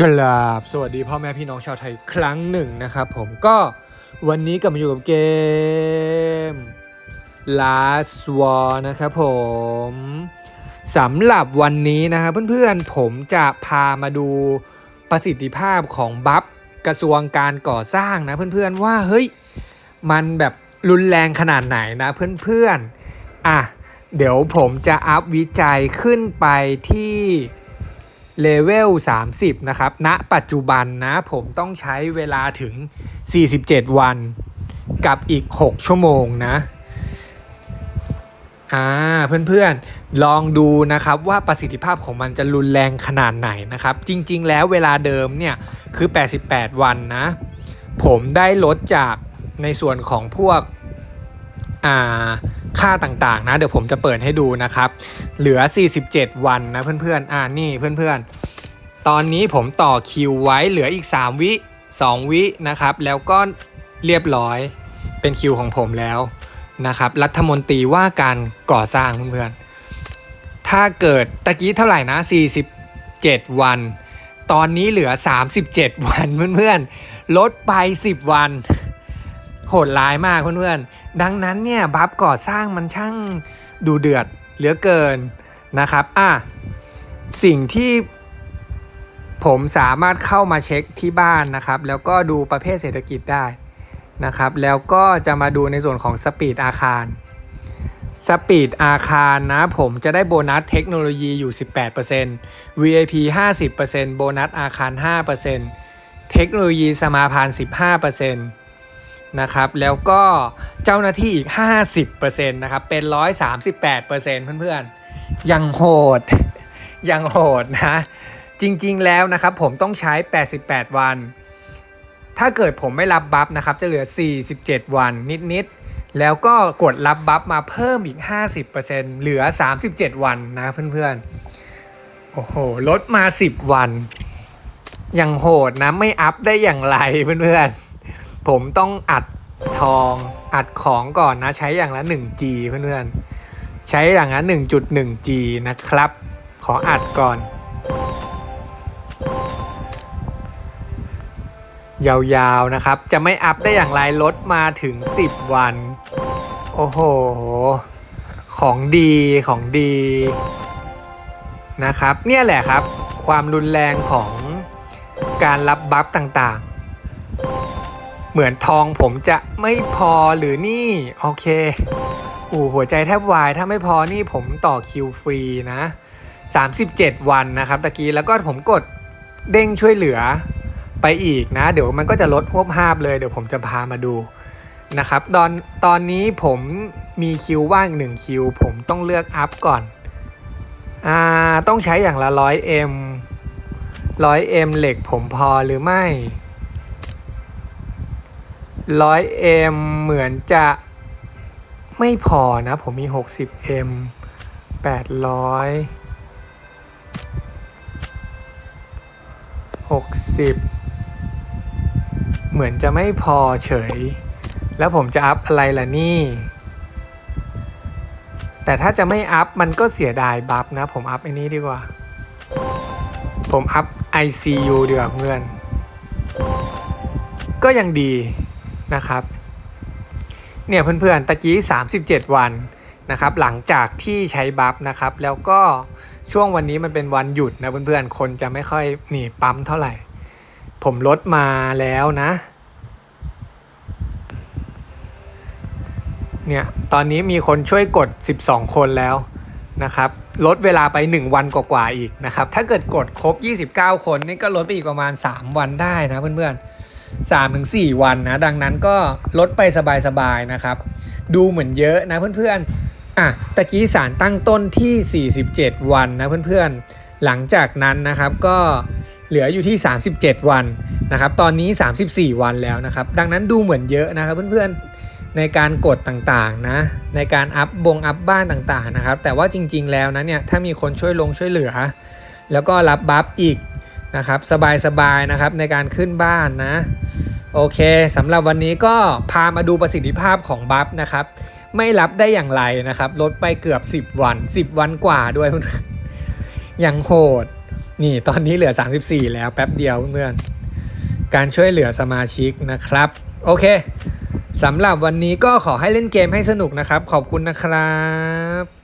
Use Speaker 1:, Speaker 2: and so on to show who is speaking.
Speaker 1: กราบสวัสดีพ่อแม่พี่น้องชาวไทยครั้งหนึ่งนะครับผมก็วันนี้กลับมาอยู่กับเกม Last War นะครับผมสำหรับวันนี้นะครับเพื่อนๆผมจะพามาดูประสิทธิภาพของบัฟกระทรวงการก่อสร้างนะเพื่อนๆว่าเฮ้ยมันแบบรุนแรงขนาดไหนนะเพื่อนๆอะเดี๋ยวผมจะอัพวิจัยขึ้นไปที่ เลเวล 30 นะครับณปัจจุบันนะผมต้องใช้เวลาถึง 47 วันกับอีก 6 ชั่วโมงนะอ่าเพื่อนๆลองดูนะครับว่าประสิทธิภาพของมันจะรุนแรงขนาดไหนนะครับ จริงๆ แล้วเวลาเดิมเนี่ยคือ 88 วันนะ ผมได้ลดจากในส่วนของพวกอ่า ค่าต่างๆ นะ เดี๋ยวผมจะเปิดให้ดูนะครับ เหลือ 47 วันนะเพื่อนๆ อ่านี่เพื่อนๆ ตอนนี้ผมต่อคิวไว้เหลืออีก 3 วิ 2 วินะครับ แล้วก็เรียบร้อยเป็นคิวของผมแล้วนะครับ รัฐมนตรีว่าการก่อสร้างเพื่อนๆ ถ้าเกิดตะกี้เท่าไหร่นะ 47 วัน ตอนนี้เหลือ 37 วันเพื่อนๆ ลดไป 10 วัน โหดร้ายมากเพื่อนๆ ดังนั้นเนี่ยบัฟก่อสร้างมันช่างดูเดือดเหลือเกินนะครับอะสิ่งที่ผมสามารถเข้ามาเช็คที่บ้านนะครับ แล้วก็ดูประเภทเศรษฐกิจได้นะครับ แล้วก็จะมาดูในส่วนของสปีดอาคารสปีดอาคารนะ ผมจะได้โบนัสเทคโนโลยีอยู่ 18% VIP 50%โบนัสอาคาร 5%เทคโนโลยีสมาพาน 15% นะครับ แล้วก็เจ้าหน้าที่อีก 50%นะครับ เป็น 138%เพื่อนๆ ยังโหด ยังโหดนะ จริงๆแล้วนะครับผมต้องใช้ 88 วัน ถ้าเกิดผมไม่รับบัฟนะครับ จะเหลือ 47 วันนิดๆ แล้วก็กดรับบัฟมาเพิ่มอีก 50%เหลือ 37 วันนะเพื่อนๆ โอ้โห ลดมา 10 วัน ยังโหดนะ ไม่อัพได้อย่างไรเพื่อนๆ ผมต้องอัดทองอัดของก่อนนะ ใช้อย่างละ 1G เพื่อนๆ ใช้อย่างละ 1.1G นะครับ ขออัดก่อน ยาวๆนะครับ จะไม่อัพได้อย่างไรลดมาถึง 10 วัน โอ้โห ของดีของดีนะครับ เนี่ยแหละครับ ความรุนแรงของการรับบัฟต่างๆ เหมือนทองผมจะไม่พอหรือนี่ โอเคอู้หัวใจแทบวาย ถ้าไม่พอนี่ผมต่อคิวฟรีนะ 37 วันนะครับตะกี้แล้วก็ผมกดเด้งช่วยเหลือไปอีกนะ เดี๋ยวมันก็จะลดพวบภาพเลยเดี๋ยวผมจะพามาดูนะครับตอนตอนนี้ผมมีคิวว่าง1คิว ผมต้องเลือกอัพก่อนอ่าต้องใช้อย่างละ 100M 100M เหล็กผมพอหรือไม่ 100M เหมือนจะไม่พอนะ ผมมี 60M 800 60 เหมือนจะไม่พอเฉย แล้วผมจะอัพอะไรล่ะนี่ แต่ถ้าจะไม่อัพมันก็เสียดายบัฟนะ ผมอัพไอ้นี้ดีกว่า ผมอัพ ICU ดีกว่าเพื่อน ก็ยังดี นะครับเนี่ยเพื่อนๆตะกี้ 37 วันนะครับหลังจากที่ใช้บัฟนะครับ แล้วก็ช่วงวันนี้มันเป็นวันหยุดนะเพื่อนๆ คนจะไม่ค่อยนี่ปั๊มเท่าไหร่ ผมลดมาแล้วนะเนี่ยตอนนี้มีคนช่วยกด 12 คนแล้วนะครับลดเวลาไป 1 วันกว่าๆอีกนะครับถ้าเกิดกดครบ 29 คนนี่ก็ลดไปอีกประมาณ 3 วันได้นะเพื่อนๆ 3ถึง4วันนะ ดังนั้นก็ลดไปสบายๆนะครับ ดูเหมือนเยอะนะเพื่อนๆอะตะกี้สารตั้งต้นที่ 47 วันนะเพื่อนๆ หลังจากนั้นนะครับก็เหลืออยู่ที่ 37 วันนะครับ ตอนนี้ 34 วันแล้วนะครับ ดังนั้นดูเหมือนเยอะนะครับเพื่อนๆ ในการกดต่างๆนะ ในการอัพบงอัพบ้านต่างๆนะครับ แต่ว่าจริงๆ แล้วนะเนี่ย ถ้ามีคนช่วยลงช่วยเหลือ แล้วก็รับบัฟอีก นะครับสบายๆนะครับในการขึ้นบ้านนะโอเคสำหรับวันนี้ก็พามาดูประสิทธิภาพของบัฟนะครับ ไม่รับได้อย่างไรนะครับ ลดไปเกือบ 10 วัน 10 วันกว่าด้วยอย่างโหด นี่ตอนนี้เหลือ 34 แล้วแป๊บเดียวเพื่อนการช่วยเหลือสมาชิกนะครับ โอเคสำหรับวันนี้ก็ขอให้เล่นเกมให้สนุกนะครับ ขอบคุณนะครับ